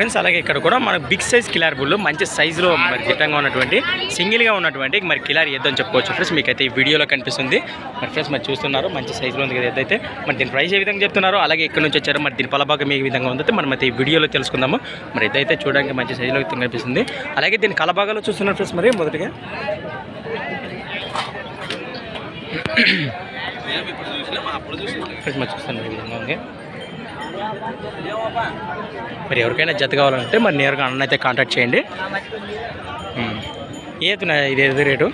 Friends అలాగే ఇక్కడ కూడా మన బిగ్ సైజ్ కిలార్ బుల్ మంచి సైజులో మరి దిట్టంగా ఉన్నటువంటి సింగిల్గా ఉన్నటువంటి మరి కిలార్ ఎద్దని చెప్పుకోవచ్చు ఫ్రెండ్స్. మీకు అయితే ఈ వీడియోలో కనిపిస్తుంది. మరి ఫ్రెండ్స్ మరి చూస్తున్నారు మంచి సైజులో ఉంది కదా ఎద్దైతే మరి దీని ప్రైస్ ఏ విధంగా చెప్తున్నారో? అలాగే ఇక్కడ నుంచి వచ్చారో? మరి దీని పలభాగం ఏ విధంగా ఉందో? మనం అయితే ఈ వీడియోలో తెలుసుకుందాము. మరి ఎద్దైతే చూడడానికి మంచి సైజులో కనిపిస్తుంది. అలాగే దీని కలభాగాలో చూస్తున్నారు ఫ్రెండ్స్ మరి మొదటిగా. ఫ్రెండ్స్ మరి చూస్తున్నారు ఈ విధంగా ఉంది. మరి ఎవరికైనా జత కావాలంటే మరి నేరుగా అన్నైతే కాంటాక్ట్ చేయండి. ఉమ్. ఏ చెప్తున్నా ఇది ఎదు రేటు?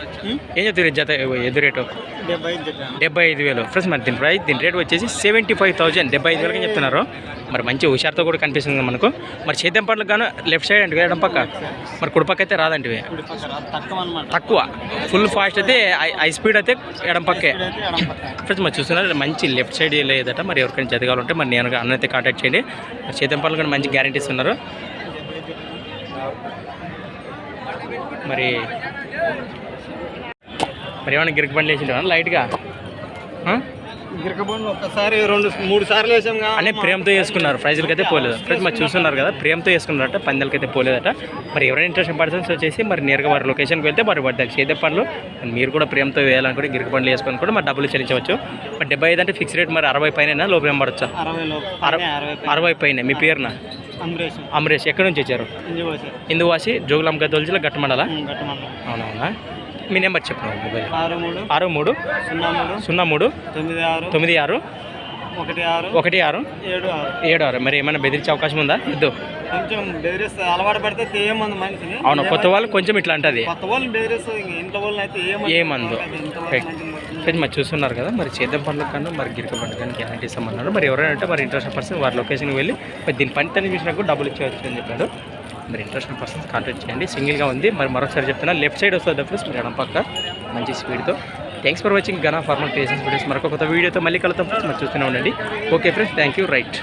ఏం చెప్తున్నారు జత ఎదు రేటు? డెబ్బై ఐదు వేలు. ఫ్రెండ్స్ మరి దీని ప్రైస్ దీని రేట్ వచ్చేసి సెవెంటీ ఫైవ్ థౌజండ్ డెబ్బై ఐదు వేలకి చెప్తున్నారు. మరి మంచి హుషారుతో కూడా కనిపిస్తుంది మనకు. మరి చేద్దాం పట్లకు గాను లెఫ్ట్ సైడ్ అంటే ఎడం పక్క. మరి కుడిపక్క అయితే రాదంటివి పక్కన తక్కువ ఫుల్ ఫాస్ట్ అయితే హై స్పీడ్ అయితే ఎడం పక్కే. ఫ్రెండ్స్ మరి చూస్తున్నారు మంచి లెఫ్ట్ సైడ్ లేదట. మరి ఎవరికైనా జత కావాలంటే మరి నేను అన్న అయితే కాంటాక్ట్ చేయండి. మరి పనులు కూడా మంచి గ్యారంటీస్ ఉన్నారు మరి మరి ఏమైనా గిరికి బండి వేసిండు లైట్గా? గిరకబండ్లు ఒక్కసారి రెండు మూడు సార్లు వేసాం అనే ప్రేమతో వేసుకున్నారు. ప్రైజులకి అయితే పోలేదు. ఫ్రెండ్స్ మరి చూస్తున్నారు కదా ప్రేమతో వేసుకున్నారట పందాలకి అయితే పోలేదట. మరి ఎవరైనా ఇంట్రెస్ట్ పర్సన్స్ వచ్చేసి మరి నేరుగా వారి లొకేషన్కి వెళ్తే మరి వాటి చేదే పనులు మరి కూడా ప్రేమతో వేయాలనుకుంటే గిరికి పండ్లు వేసుకొని కూడా మరి డబ్బులు చెల్లించవచ్చు. మరి డెబ్బై ఐదు అంటే ఫిక్స్ రేట్ మరి అరవై పైన లోపల పడచ్చా? అరవై అరవై పైన. మీ పేరున? అమరేష్. ఎక్కడి నుంచి వచ్చారు? ఇందువాసి. జోగులాం గద్దోల్ జిల్లా గట్టమండల అవునవునా? మీ నెంబర్ చెప్పండి మొబైల్. ఆరు మూడు. సున్నా మూడు. సున్నా మూడు. తొమ్మిది ఆరు. ఒకటి ఆరు. ఒకటి ఆరు. ఏడు ఆరు. ఏడు ఆరు. మరి ఏమైనా బెదిరించే అవకాశం ఉందా? ఇద్దు కొంచెం బెదిరిస్తే అలవాటు పడితే మనిషిని. అవును కొత్త వాళ్ళు కొంచెం ఇట్లా అంటది కొత్త వాళ్ళని బెదిరిస్తుంది ఇంక ఇంట్లో వాళ్ళని అయితే ఏమందు. ఫ్రెండ్స్ మరి చూస్తున్నారు కదా మరి చేద్దాం పండుగ కన్నా మరి గిరిక పండుగ కానీ గ్యారంటీ ఇస్తామన్నారు మరి ఎవరైనా అంటే మరి ఇంట్రెస్ట్ పర్సన్ వారి లొకేషన్కి వెళ్ళి మరి దీని పని తని చూసినాకు డబ్బులు ఇచ్చేవచ్చు అని చెప్పాడు. మరి ఇంట్రెస్ట్ పర్సన్స్ కాంటాక్ట్ చేయండి. సింగిల్గా ఉంది. మరి మరొకసారి చెప్తున్నా లెఫ్ట్ సైడ్ వస్తుంది ఫ్రెండ్స్ మీరు ఎడం పక్క. మంచి స్పీడ్తో థ్యాంక్స్ ఫర్ వాచింగ్ గనా ఫార్మల్ క్రియేషన్స్ వీడియోస్ మరొక కొత్త వీడియోతో మళ్ళీ కలుద్దాం. ఫ్రెండ్స్ మరి చూస్తూనే ఉండండి. Okay friends thank you right